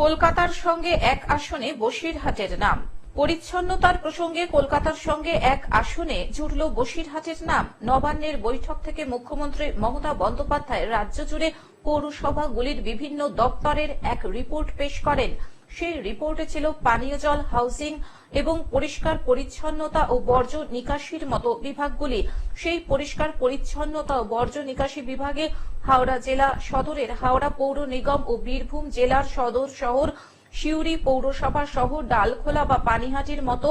কলকাতার সঙ্গে এক আসনে বসিরহাটের নাম। পরিচ্ছন্নতার প্রসঙ্গে কলকাতার সঙ্গে এক আসনে জুড়ল বসিরহাটের নাম। নবান্নের বৈঠক থেকে মুখ্যমন্ত্রী মমতা বন্দ্যোপাধ্যায় রাজ্য জুড়ে পৌরসভাগুলির বিভিন্ন দপ্তরের এক রিপোর্ট পেশ করেন। সেই রিপোর্টে ছিল পানীয় জল, হাউসিং এবং পরিষ্কার পরিচ্ছন্নতা ও বর্জ্য নিকাশির মতো বিভাগগুলি। সেই পরিষ্কার পরিচ্ছন্নতা ও বর্জ্য নিকাশি বিভাগে হাওড়া জেলা সদরের হাওড়া পৌর নিগম ও বীরভূম জেলার সদর শহর, সিউড়ি পৌরসভা সহ ডালখোলা বা পানিহাটির মতো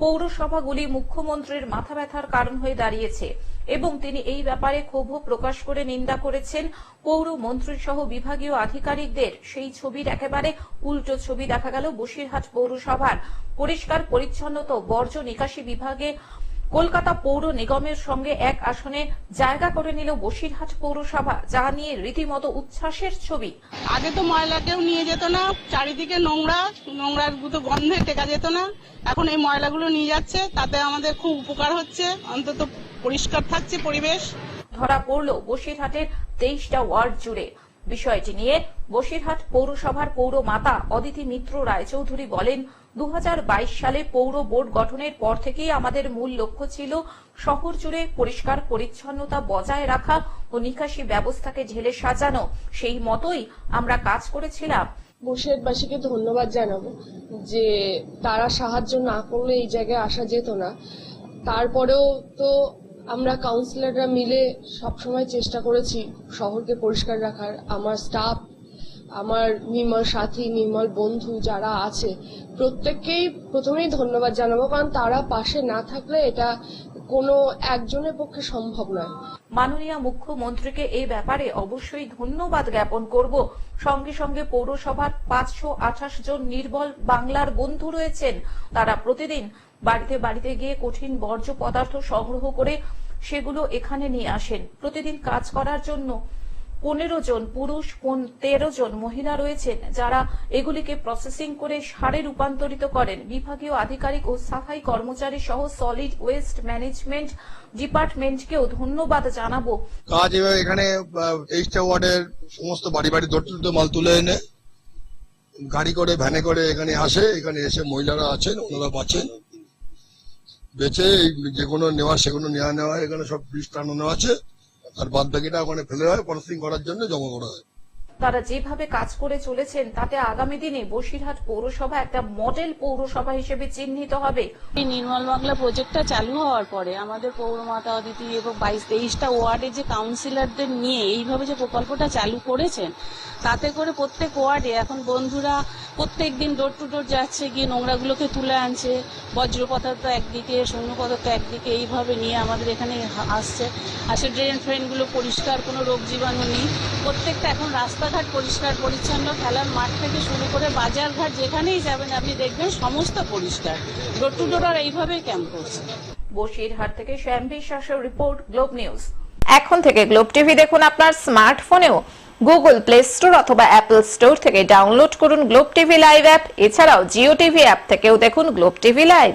পৌরসভাগুলি মুখ্যমন্ত্রীর মাথা ব্যথার কারণ হয়ে দাঁড়িয়েছে এবং তিনি এই ব্যাপারে ক্ষোভ প্রকাশ করে নিন্দা করেছেন। পৌর মন্ত্রী সহ বিভাগীয় আধিকারিকদের সেই ছবির একেবারে উল্টো ছবি দেখা গেল বসিরহাট পৌরসভার। পরিষ্কার, পরিচ্ছন্নতা বর্জ্য নিকাশি বিভাগে কলকাতা পৌর নিগমের সঙ্গে এক আসনে জায়গা করে নিল বসিরহাট পৌরসভা যা নিয়ে রীতিমতো উচ্ছ্বাসের ছবি। আগে তো ময়লা কেউ নিয়ে যেত না চারিদিকে নোংরা নোংরার গুতো গন্ধে টেকা যেত না। এখন এই ময়লাগুলো নিয়ে যাচ্ছে তাতে আমাদের খুব উপকার হচ্ছে অন্তত পরিষ্কার থাকছে পরিবেশ। ধরা পড়ল বসিরহাটের তেইশটা ওয়ার্ড জুড়ে। বিষয়টি নিয়ে বসিরহাট পৌরসভার পৌর মাতা অদিতি মিত্র রায়চৌধুরী বলেন দু হাজার বাইশ সালে পৌর বোর্ড গঠনের পর থেকেই আমাদের মূল লক্ষ্য ছিল শহর জুড়ে পরিষ্কার পরিচ্ছন্নতা বজায় রাখা ও নিকাশি ব্যবস্থাকে ঝেলে সাজানো। সেই মতোই আমরা কাজ করেছিলাম। বসিরহাটবাসীকে ধন্যবাদ জানাব যে তারা সাহায্য না করলে এই জায়গায় আসা যেত না। তারপরেও তো আমরা কাউন্সিলররা মিলে সবসময় চেষ্টা করেছি শহরকে পরিষ্কার রাখার। আমার স্টাফ আমার নির্মল সাথী, নির্মল বন্ধু যারা আছে, প্রত্যেককেই প্রথমেই ধন্যবাদ জানাব, কারণ তারা পাশে না থাকলে এটা কোনো একজনের পক্ষে সম্ভব নয়। মাননীয় মুখ্যমন্ত্রীকে এই ব্যাপারে অবশ্যই ধন্যবাদ জ্ঞাপন করব। সঙ্গে সঙ্গে পৌরসভার পাঁচশো আঠাশ জন নির্বল বাংলার বন্ধু রয়েছেন। তারা প্রতিদিন বাড়িতে বাড়িতে গিয়ে কঠিন বর্জ্য পদার্থ সংগ্রহ করে সেগুলো এখানে নিয়ে আসেন। প্রতিদিন কাজ করার জন্য পনেরো জন পুরুষ তেরো জন মহিলা রয়েছেন যারা এগুলিকে প্রসেসিং করে সারে রূপান্তরিত করেন? বিভাগীয় আধিকারিক ও সাফাই কর্মচারী সহ সলিড ওয়েস্ট ম্যানেজমেন্ট ডিপার্টমেন্টকেও ধন্যবাদ জানাব। কাজ এখানে ওয়ার্ডের সমস্ত বাড়ি বাড়ি দরটুটো মাল তুলে এনে, গাড়ি করে ভ্যানে করে এখানে আসে, এখানে এসে মহিলারা আছেন ওনারা পাচ্ছেন বেচে এই যে কোনো নেওয়া সেগুলো নেওয়া নেওয়া, এখানে সব বীজ টানানো আছে। আর বাদ বাকিটা ওখানে ফেলে হয় প্রসেসিং করার জন্য জমা করা হয়। তারা যেভাবে কাজ করে চলেছেন, তাতে আগামী দিনে বসিরহাট পৌরসভা একটা মডেল পৌরসভা হিসেবে চিহ্নিত হবে। নির্মল বাংলা প্রজেক্টটা চালু হওয়ার পরে আমাদের পৌরমাতা অদিতি এবং বাইশ তেইশটা ওয়ার্ডে যে কাউন্সিলরদের নিয়ে এইভাবে যে প্রকল্পটা চালু করেছেন, তাতে করে প্রত্যেক ওয়ার্ডে এখন বন্ধুরা প্রত্যেক দিন ডোর টু ডোর যাচ্ছে, গিয়ে নোংরাগুলোকে তুলে আনছে বজ্র পদার্থ একদিকে শূন্য পদার্থ একদিকে, এইভাবে নিয়ে আমাদের এখানে আসছে। আসে ড্রেন ফ্রেনগুলো পরিষ্কার, কোনো রোগ জীবাণু নেই। প্রত্যেকটা এখন রাস্তাঘাট পরিষ্কার পরিচ্ছন্ন খেলার মাঠ থেকে শুরু করে বাজারঘাট যেখানেই যাবেন আপনি দেখবেন সমস্ত পরিষ্কার। ডোর টু ডোর আর এইভাবেই ক্যাম্প করছে। বসিরহাট থেকে শ্যাম বিশ্বাসের রিপোর্ট গ্লোব নিউজ। এখন থেকে গ্লোব টিভি দেখুন আপনার স্মার্টফোনেও। গুগল প্লে স্টোর অথবা অ্যাপল স্টোর থেকে ডাউনলোড করুন গ্লোব টিভি লাইভ অ্যাপ। এছাড়াও জিও টিভি অ্যাপ থেকেও দেখুন গ্লোব টিভি লাইভ।